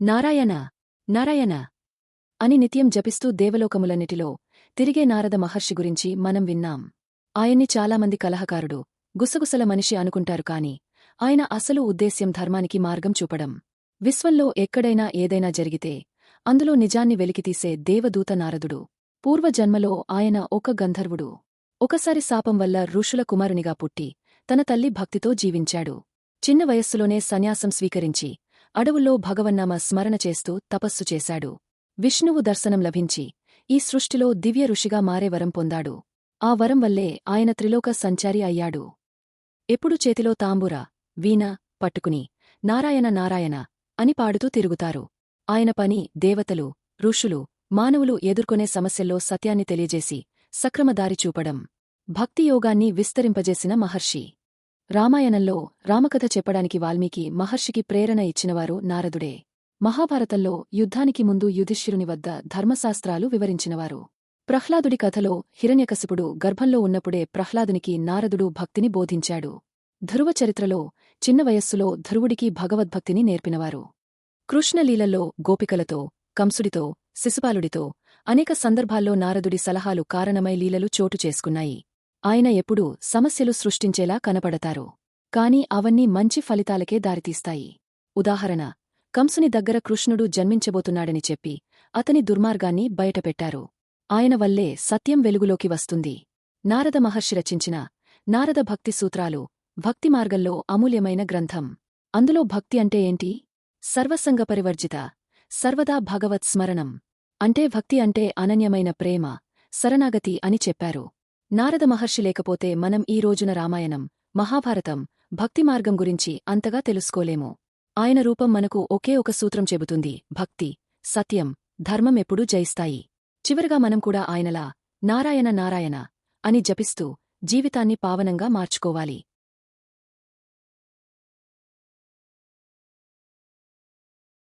నారాయణ నారాయణ అని నిత్యం జపిస్తూ దేవలోకములన్నిటిలో తిరిగే నారద మహర్షి గురించి మనం విన్నాం. ఆయన్ని చాలామంది కలహకారుడు గుసగుసల మనిషి అనుకుంటారు కాని ఆయన అసలు ఉద్దేశ్యం ధర్మానికి మార్గం చూపడం. విశ్వంలో ఎక్కడైనా ఏదైనా జరిగితే అందులో నిజాన్ని వెలికితీసే దేవదూత నారదుడు. పూర్వజన్మలో ఆయన ఒక గంధర్వుడు. ఒకసారి శాపం వల్ల ఋషుల కుమారునిగా పుట్టి తన తల్లి భక్తితో జీవించాడు. చిన్న వయస్సులోనే సన్యాసం స్వీకరించి అడవుల్లో భగవన్నామ స్మరణ చేస్తూ తపస్సు చేశాడు. విష్ణువు దర్శనం లభించి ఈ సృష్టిలో దివ్య ఋషిగా మారే వరం పొందాడు. ఆ వరం వల్లే ఆయన త్రిలోక సంచారి అయ్యాడు. ఎప్పుడు చేతిలో తాంబూర వీణ పట్టుకుని నారాయణ నారాయణ అని పాడుతూ తిరుగుతారు. ఆయన పని దేవతలు ఋషులు మానవులు ఎదుర్కొనే సమస్యల్లో సత్యాన్ని తెలియజేసి సక్రమదారి చూపడం. భక్తి యోగాన్ని విస్తరింపజేసిన మహర్షి. రామాయణంలో రామకథ చెప్పడానికి వాల్మీకి మహర్షికి ప్రేరణ ఇచ్చినవారు నారదుడే. మహాభారతంలో యుద్ధానికి ముందు యుధిష్ఠిరుని వద్ద ధర్మశాస్త్రాలు వివరించినవారు. ప్రహ్లాదుడి కథలో హిరణ్యకశిపుడు గర్భంలో ఉన్నప్పుడే ప్రహ్లాదునికి నారదుడు భక్తిని బోధించాడు. ధ్రువ చరిత్రలో చిన్న వయస్సులో ధ్రువుడికి భగవద్భక్తిని నేర్పినవారు. కృష్ణలీలల్లో గోపికలతో కంసుడితో శిశుపాలుడితో అనేక సందర్భాల్లో నారదుడి సలహాలు కారణమై లీలలు చోటు చేసుకున్నాయి. ఆయన ఎప్పుడూ సమస్యలు సృష్టించేలా కనపడతారు. కాని అవన్నీ మంచి ఫలితాలకే దారితీస్తాయి. ఉదాహరణ కంసుని దగ్గర కృష్ణుడు జన్మించబోతున్నాడని చెప్పి అతని దుర్మార్గాన్ని బయటపెట్టారు. ఆయన వల్లే సత్యం వెలుగులోకి వస్తుంది. నారద మహర్షి రచించిన నారద భక్తి సూత్రాలు భక్తి మార్గంలో అమూల్యమైన గ్రంథం. అందులో భక్తి అంటే ఏంటి? సర్వసంగపరివర్జిత సర్వదా భగవత్ స్మరణం. అంటే భక్తి అంటే అనన్యమైన ప్రేమ శరణాగతి అని చెప్పారు. నారద మహర్షి లేకపోతే మనం ఈ రోజున రామాయణం మహాభారతం భక్తి మార్గం గురించి అంతగా తెలుసుకోలేము. ఆయన రూపం మనకు ఒకే ఒక సూత్రం చెబుతుంది భక్తి సత్యం ధర్మం ఎప్పుడూ జయిస్తాయి. చివరగా మనం కూడా ఆయనలా నారాయణ నారాయణ అని జపిస్తూ జీవితాన్ని పావనంగా మార్చుకోవాలి.